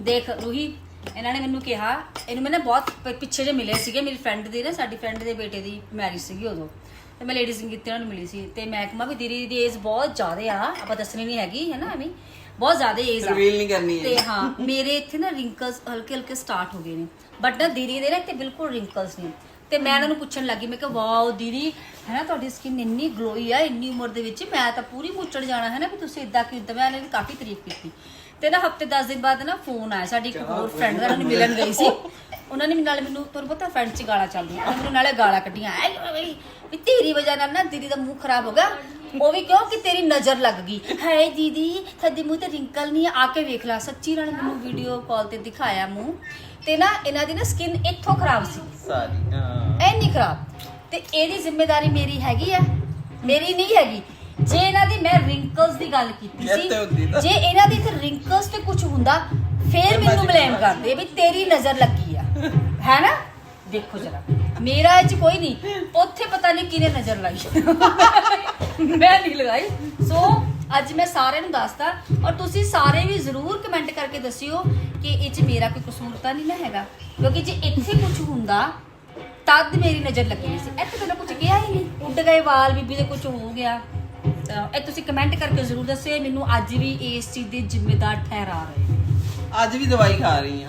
ਦੇਖ ਰੂਹੀ, ਇਹਨਾਂ ਨੇ ਮੈਨੂੰ ਕਿਹਾ, ਇਹਨੂੰ ਮੈਂ ਨਾ ਬਹੁਤ ਪ- ਪਿੱਛੇ ਜੇ ਮਿਲੇ ਸੀਗੇ, ਮੇਰੀ ਫਰੈਂਡ ਦੀ ਨਾ, ਸਾਡੀ ਫਰੈਂਡ ਦੇ ਬੇਟੇ ਦੀ ਮੈਰਿਜ ਸੀਗੀ ਉਦੋਂ। ਤੇ ਮੈਂ ਲੇਡੀ ਸੰਗੀਤ ਨਾਲ ਮਿਲੀ ਸੀ। ਤੇ ਮੈਂ ਕਿਹਾ ਵੀ ਦੀਦੀ ਦੀ ਏਜ ਬਹੁਤ ਜ਼ਿਆਦਾ ਆ, ਆਪਾਂ ਦੱਸਣੀ ਨਹੀਂ ਹੈਗੀ ਹੈ ਨਾ ਐਵੇਂ ਬਹੁਤ ਜ਼ਿਆਦਾ ਏਜ ਆ। ਰਿਵੀਲ ਨਹੀਂ ਕਰਨੀ ਤੇ ਹੈ ਹਾਂ ਮੇਰੇ ਇੱਥੇ ਨਾ ਰਿੰਕਲਸ ਹਲਕੇ ਹਲਕੇ ਸਟਾਰਟ ਹੋ ਗਏ ਨੇ। ਬਟ ਨਾ ਦੀਦੀ ਦੇ ਨਾ ਇੱਥੇ ਬਿਲਕੁਲ ਰਿੰਕਲਸ ਨਹੀਂ ਤੇ ਮੈਂ ਇਹਨਾਂ ਨੂੰ ਪੁੱਛਣ ਲੱਗੀ ਮੈਂ ਕਿਹਾ ਵਾਓ ਦੀਦੀ ਹੈ ਨਾ ਤੁਹਾਡੀ ਸਕਿਨ ਇੰਨੀ ਗਲੋਈ ਆ ਇੰਨੀ ਉਮਰ ਦੇ ਵਿੱਚ ਮੈਂ ਤਾਂ ਪੂਰੀ ਮੁੱਚੜ ਜਾਣਾ ਹੈ ਨਾ ਵੀ ਤੁਸੀਂ ਇਦਾਂ ਕਿਉਂ ਮੈਂ ਇਹਨਾਂ ਦੀ ਕਾਫੀ ਤਾਰੀਫ ਕੀਤੀ। ਤੇ ਨਾ ਹਫ਼ਤੇ 10 ਦਿਨ ਬਾਅਦ ਨਾ ਫੋਨ ਆਇਆ ਸਾਡੀ ਇੱਕ ਹੋਰ ਫਰੈਂਡ ਦਾ ਨੂੰ ਮਿਲਣ ਗਈ ਸੀ। ਉਹਨਾਂ ਨੇ ਨਾਲੇ ਮੈਨੂੰ ਤੁਹਾਨੂੰ ਪਤਾ ਫਰੈਂਡ ਚ ਗਾਲਾਂ ਚੱਲਦੀਆਂ ਉਹਨਾਂ ਨੇ ਮੈਨੂੰ ਨਾਲੇ ਗਾਲਾਂ ਕੱਢੀਆਂ। ਐ ਵੀ ਵੀ ਤੇਰੀ ਵਜ੍ਹਾ ਨਾਲ ਨਾ ਦੀਦੀ ਦਾ ਮੂੰਹ ਖਰਾਬ ਹੋ ਗਿਆ। ਉਹ ਵੀ ਕਿਉਂ ਕਿ ਤੇਰੀ ਨਜ਼ਰ ਲੱਗ ਗਈ? ਹਾਏ ਦੀਦੀ ਤੁਹਾਡੇ ਮੂੰਹ ਤੇ ਰਿੰਕਲ ਨਹੀਂ ਆ। ਆ ਕੇ ਵੇਖ ਲੈ ਸੱਚੀ ਨਾਲ ਮੈਨੂੰ ਵੀਡੀਓ ਕਾਲ ਤੇ ਦਿਖਾਇਆ ਮੂੰਹ। ਤੇ ਨਾ ਇਹਨਾਂ ਦੀ ਨਾ ਸਕਿਨ ਇੱਥੋਂ ਖਰਾਬ ਸੀ। ਸਾਰੀ ਹਾਂ। ਐਨੀ ਖਰਾਬ। ਤੇ ਇਹਦੀ ਜ਼ਿੰਮੇਵਾਰੀ ਮੇਰੀ ਹੈਗੀ ਆ। ਮੇਰੀ ਨਹੀਂ ਹੈਗੀ। ਜੇ ਇਹਨਾਂ ਦੀ ਮੈਂ ਰਿੰਕਲਸ ਦੀ ਗੱਲ ਕੀਤੀ ਸੀ ਹੁੰਦੀ। ਜੇ ਇਹਨਾਂ ਦੀ ਤੇ ਰਿੰਕਲਸ ਤੇ ਕੁਝ ਹੁੰਦਾ ਫੇਰ ਮੈਨੂੰ ਬਲੇਮ ਕਰਦੇ ਵੀ ਤੇਰੀ ਨਜ਼ਰ ਲੱਗੀ। ਹੈ ਨਾ? ਦੇਖੋ ਜਰਾ। ਮੇਰਾ ਇਹ ਚ ਕੋਈ ਨਹੀਂ। ਉੱਥੇ ਪਤਾ ਨਹੀਂ ਕਿਹਨੇ ਨਜ਼ਰ ਲਾਈ। ਮੈਂ ਨਹੀਂ ਲਗਾਈ। ਸੋ ਅੱਜ ਮੈਂ ਸਾਰਿਆਂ ਨੂੰ ਦੱਸਦਾ ਔਰ ਤੁਸੀਂ ਸਾਰੇ ਵੀ ਜ਼ਰੂਰ ਕਮੈਂਟ ਕਰਕੇ ਦੱਸਿਓ ਕਿ ਇਹ ਚ ਮੇਰਾ ਕੋਈ ਕਸੂਰ ਤਾਂ ਨਹੀਂ ਨਾ ਹੈਗਾ। ਕਿਉਂਕਿ ਜੇ ਇੱਥੇ ਕੁਝ ਹੁੰਦਾ, ਤਦ ਮੇਰੀ ਨਜ਼ਰ ਲੱਗੀ ਸੀ। ਇੱਥੇ ਤਾਂ ਕੁਝ ਕਿਹਾ ਹੀ ਨਹੀਂ। ਉੱਡ ਗਏ ਵਾਲ, ਬੀਬੀ ਦੇ ਕੁਝ ਹੋ ਗਿਆ। ਇਹ ਤੁਸੀਂ ਕਮੈਂਟ ਕਰਕੇ ਜ਼ਰੂਰ ਦੱਸਿਓ। ਮੈਨੂੰ ਅੱਜ ਵੀ ਇਸ ਚੀਜ਼ ਦੇ ਜ਼ਿੰਮੇਦਾਰ ਠਹਿਰਾ ਰਹੇ ਅੱਜ ਵੀ ਦਵਾਈ ਖਾ ਰਹੀ ਆ